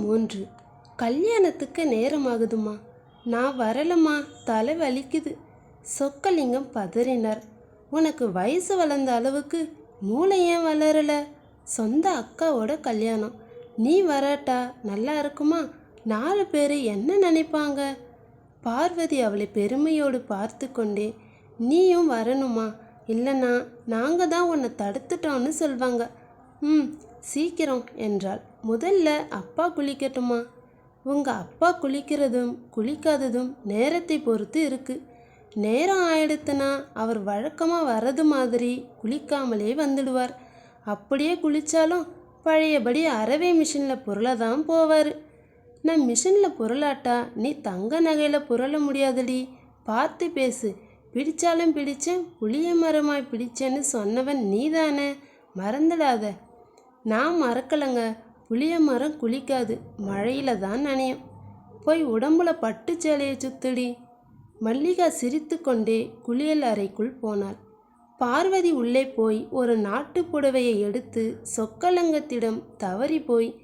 மூன்று. கல்யாணத்துக்கு நேரமாகுதுமா நான் வரலம்மா. தலை வலிக்குது. சொக்கலிங்கம் பதறினார். உனக்கு வயசு வளர்ந்த அளவுக்கு மூளை ஏன் வளரல? சொந்த அக்காவோட கல்யாணம். நீ வராட்டா? நல்லா இருக்குமா? நாலு பேர் என்ன நினைப்பாங்க? பார்வதி அவளை பெருமையோடு பார்த்து கொண்டே நீயும் வரணுமா? இல்லைன்னா நாங்கள் தான் உன்னை தடுத்துட்டோன்னு சொல்வாங்க. ம் சீக்கிரம் என்றாள். முதல்ல அப்பா குளிக்கட்டுமா? உங்கள் அப்பா குளிக்கிறதும் குளிக்காததும் நேரத்தை பொறுத்து இருக்கு. நேரம் ஆயிடுத்துனா அவர் வழக்கமாக வர்றது மாதிரி குளிக்காமலே வந்துடுவார். அப்படியே குளித்தாலும் பழையபடி அரவை மிஷினில் பொருளை தான் போவார். நான் மிஷினில் புரளாட்டா நீ தங்க நகையில் புரள முடியாதுடி. பார்த்து பேசு. பிடிச்சாலும் பிடிச்சேன் புளிய மரமாய் பிடிச்சேன்னு சொன்னவன் நீதானே. மறந்துடாத. நான் மறக்கலைங்க. புளிய மரம் குளிக்காது. மழையில தான் நனையும். போய் உடம்புல பட்டு சேலையை சுத்துடி. மல்லிகா சிரித்து கொண்டே குளியல் அறைக்குள் போனாள். பார்வதி உள்ளே போய் ஒரு நாட்டு புடவையை எடுத்து சொக்கலங்கத்திடம் தவறி போய்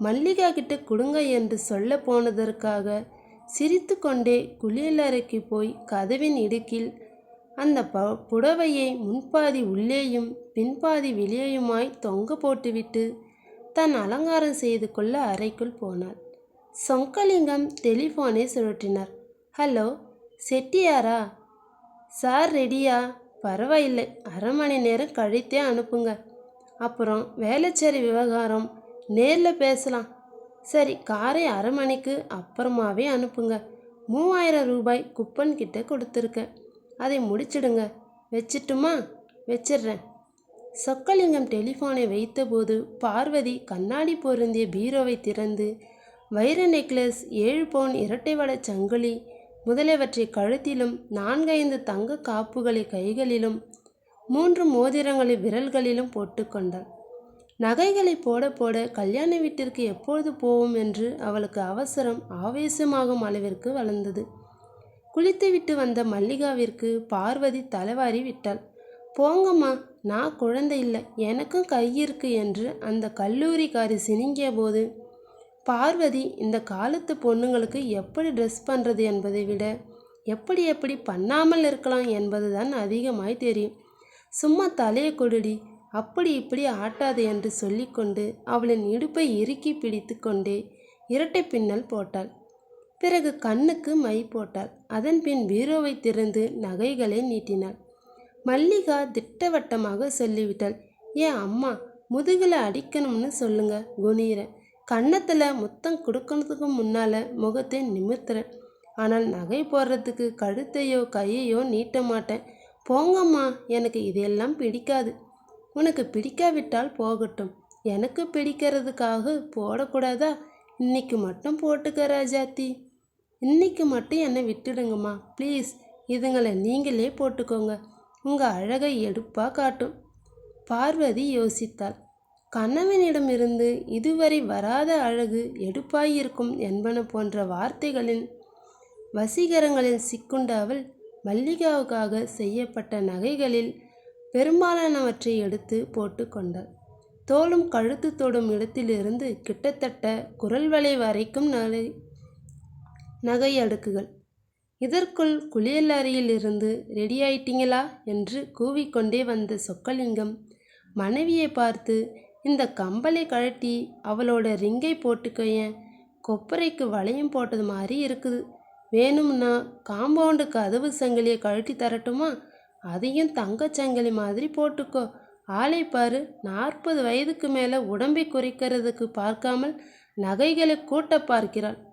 மல்லிகா கிட்ட கொடுங்க என்று சொல்ல போனதற்காக சிரித்து கொண்டே குளியலறைக்கு போய் கதவின் இடுக்கில் அந்த ப புடவையை முன்பாதி உள்ளேயும் பின்பாதி வெளியேயுமாய் தொங்க போட்டுவிட்டு தன் அலங்காரம் செய்து கொள்ள அறைக்குள் போனாள். சொங்கலிங்கம் டெலிஃபோனை சுழற்றினார். ஹலோ செட்டியாரா? சார் ரெடியா? பரவாயில்லை அரை மணி நேரம் கழித்தே அனுப்புங்க. அப்புறம் வேலைச்சேரி விவகாரம் நேரில் பேசலாம். சரி காரை அரை மணிக்கு அப்புறமாவே அனுப்புங்க. மூவாயிரம் ரூபாய் குப்பன் கிட்ட கொடுத்துருக்கேன். அதை முடிச்சிடுங்க. வச்சிட்டுமா? வச்சிடுறேன். சொக்கலிங்கம் டெலிஃபோனை வைத்தபோது பார்வதி கண்ணாடி பொருந்திய பீரோவை திறந்து வைர நெக்லஸ் ஏழு பவுன் இரட்டை வட சங்கிலி முதலியவற்றை கழுத்திலும் நான்கைந்து தங்க காப்புகளை கைகளிலும் மூன்று மோதிரங்களை விரல்களிலும் போட்டுக்கொண்டாள் நகைகளை போட போட கல்யாண வீட்டிற்கு எப்பொழுது போவோம் என்று அவளுக்கு அவசரம் ஆவேசமாகும் அளவிற்கு வளர்ந்தது. குளித்துவிட்டு வந்த மல்லிகாவிற்கு பார்வதி தலைவாரி விட்டாள். போங்கம்மா நான் குழந்தை இல்லை எனக்கும் கை இருக்கு என்று அந்த கல்லூரிக்காரி சினிங்கிய போது பார்வதி இந்த காலத்து பொண்ணுங்களுக்கு எப்படி ட்ரெஸ் பண்ணுறது என்பதை விட எப்படி எப்படி பண்ணாமல் இருக்கலாம் என்பது தான் அதிகமாய் தெரியும். சும்மா தலையை கொடுடி அப்படி இப்படி ஆட்டாது என்று சொல்லிக்கொண்டு அவளின் இடுப்பை இறுக்கி பிடித்து கொண்டே இரட்டை பின்னல் போட்டாள். பிறகு கண்ணுக்கு மை போட்டாள். அதன் பின் பீரோவை திறந்து நகைகளை நீட்டினாள். மல்லிகா திட்டவட்டமாக சொல்லிவிட்டாள். ஏன் அம்மா முதுகில் அடிக்கணும்னு சொல்லுங்க குனீரன் கன்னத்தில் முத்தம் கொடுக்கறதுக்கு முன்னால் முகத்தை நிமிர்த்துறேன் ஆனால் நகை போடுறதுக்கு கழுத்தையோ கையையோ நீட்ட மாட்டேன். போங்கம்மா எனக்கு இதெல்லாம் பிடிக்காது. உனக்கு பிடிக்காவிட்டால் போகட்டும். எனக்கு பிடிக்கிறதுக்காக போடக்கூடாதா? இன்னைக்கு மட்டும் போட்டுக்க ராஜாத்தி. இன்னைக்கு மட்டும் என்னை விட்டுடுங்கம்மா. ப்ளீஸ் இதுங்களை நீங்களே போட்டுக்கோங்க. உங்கள் அழகை எடுப்பாக காட்டும். பார்வதி யோசித்தாள். கணவனிடமிருந்து இதுவரை வராத அழகு எடுப்பாயிருக்கும் என்பன போன்ற வார்த்தைகளின் வசீகரங்களில் சிக்குண்ட அவள் மல்லிகாவுக்காக செய்யப்பட்ட நகைகளில் பெரும்பாலானவற்றை எடுத்து போட்டுக்கொண்டாள் தோளும் கழுத்து தொடும் இடத்திலிருந்து கிட்டத்தட்ட குரல் வலை வரைக்கும் நகை நகை அடுக்குகள். இதற்குள் குளியலறையிலிருந்து ரெடியாயிட்டீங்களா? என்று கூவிக்கொண்டே வந்த சொக்கலிங்கம் மனைவியை பார்த்து இந்த கம்பளை கழட்டி அவளோட ரிங்கை போட்டுக்கோயேன் கொப்பரைக்கு வளையம் போட்டது மாதிரி இருக்குது. வேணும்னா காம்பவுண்டு கதவு சங்கிலியை கழட்டி தரட்டுமா? அதையும் தங்கச்சங்கிலி மாதிரி போட்டுக்கோ. ஆளை பாரு நாற்பது வயதுக்கு மேலே உடம்பை குறைக்கிறதுக்கு பார்க்காமல் நகைகளை கூட்ட பார்க்கிறாள்.